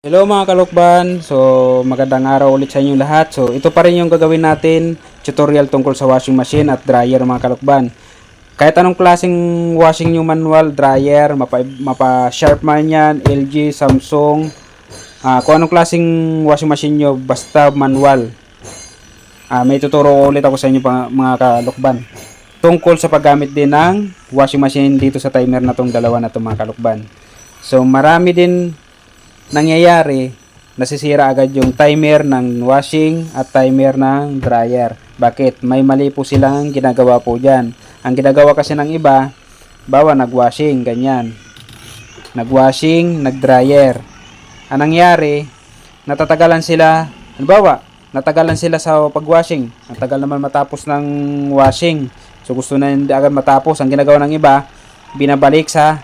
Hello mga kalukban, so magandang araw ulit sa inyo lahat. So ito pa rin yung gagawin natin, tutorial tungkol sa washing machine at dryer mga kalukban. Kahit anong klaseng washing yung manual, dryer, mapa, mapa sharp man yan, LG, Samsung, ah, kung anong klaseng washing machine nyo, basta manual. Ah, may tuturo ulit ako sa inyo mga kalukban. Tungkol sa paggamit din ng washing machine dito sa timer na tong dalawa na to mga kalukban. So marami din nangyayari, nasisira agad yung timer ng washing at timer ng dryer. Bakit? May mali po silang ginagawa po dyan. Ang ginagawa kasi ng iba, bawa nagwashing, ganyan. Nagwashing, nagdryer. Ang nangyari, natatagalan sila, halimbawa, natagalan sila sa pagwashing. Ang tagal naman matapos ng washing. So gusto na hindi agad matapos. Ang ginagawa ng iba, binabalik sa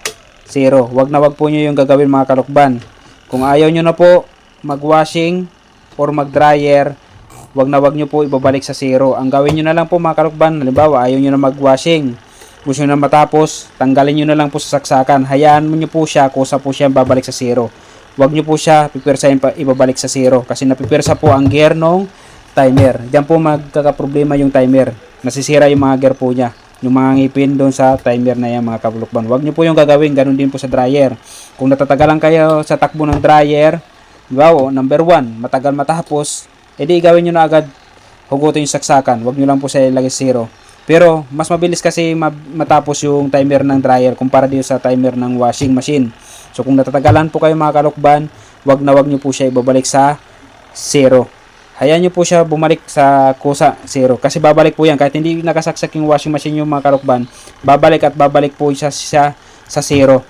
zero. Wag na wag po nyo yung gagawin mga kalukban. Kung ayaw nyo na po mag-washing or mag-dryer, wag na wag nyo po ibabalik sa zero. Ang gawin nyo na lang po mga kalukban, halimbawa ayaw nyo na mag-washing, gusto nyo na matapos, tanggalin nyo na lang po sa saksakan. Hayaan mo nyo po siya, kusa po siya babalik sa zero. Wag nyo po siya pipirsahin pa ibabalik sa zero kasi napipirsa po ang gear nung timer. Diyan po magkakaproblema yung timer. Nasisira yung mga gear po niya. Yung mga ngipin doon sa timer na yan mga kabulukban. Huwag nyo po yung gagawin. Ganun din po sa dryer. Kung natatagalan kayo sa takbo ng dryer, wow, number one, matagal matapos, edi gawin nyo na agad hugutin yung saksakan. Huwag nyo lang po siya ilagay sa zero. Pero mas mabilis kasi ma- matapos yung timer ng dryer kumpara dito sa timer ng washing machine. So kung natatagalan po kayo mga kalukban, wag na wag nyo po siya ibabalik sa zero. Hayaan nyo po siya bumalik sa kusa zero. Kasi babalik po yan. Kahit hindi nakasaksak yung washing machine yung mga kalukban, babalik at babalik po siya, siya sa zero.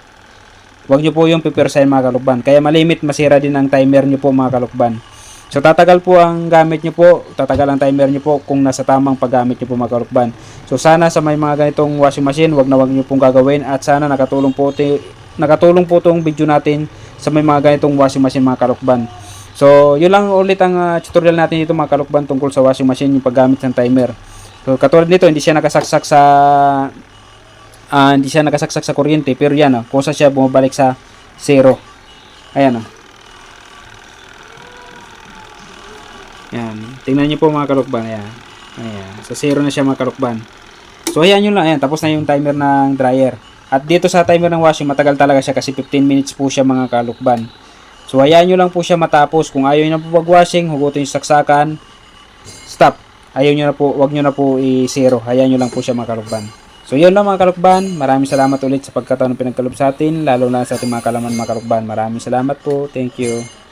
Huwag nyo po yung pipirsahin mga kalukban. Kaya malimit masira din ang timer nyo po mga kalukban. So tatagal po ang gamit nyo po, tatagal ang timer nyo po kung nasa tamang paggamit nyo po mga kalukban. So sana sa may mga ganitong washing machine, wag na wag nyo pong gagawin at sana nakatulong po, nakatulong po tong video natin sa may mga ganitong washing machine mga kalukban. So yun lang ulit ang ah, tutorial natin dito mga kalukban tungkol sa washing machine yung paggamit ng timer. So katulad nito, hindi siya nakasaksak sa ah, hindi siya nakasaksak sa kuryente pero yan oh, kusa siya bumabalik sa zero. Ayan oh. Yan. Tingnan niyo po mga kalukban. Ayan. Ayan. Sa zero na siya mga kalukban. So ayan yun lang. Ayan. Tapos na yung timer ng dryer. At dito sa timer ng washing, matagal talaga siya kasi 15 minutes po siya mga kalukban. So hayaan nyo lang po siya matapos. Kung ayaw nyo na po pag-washing, hugutin yung saksakan. Stop. Ayaw nyo na po, wag nyo na po i-zero. Hayaan nyo lang po siya mga kalukban. So yun lang mga kalukban. Maraming salamat ulit sa pagkataon ng pinagkalob sa atin. Lalo na sa ating mga kalaman mga kalukban. Maraming salamat po. Thank you.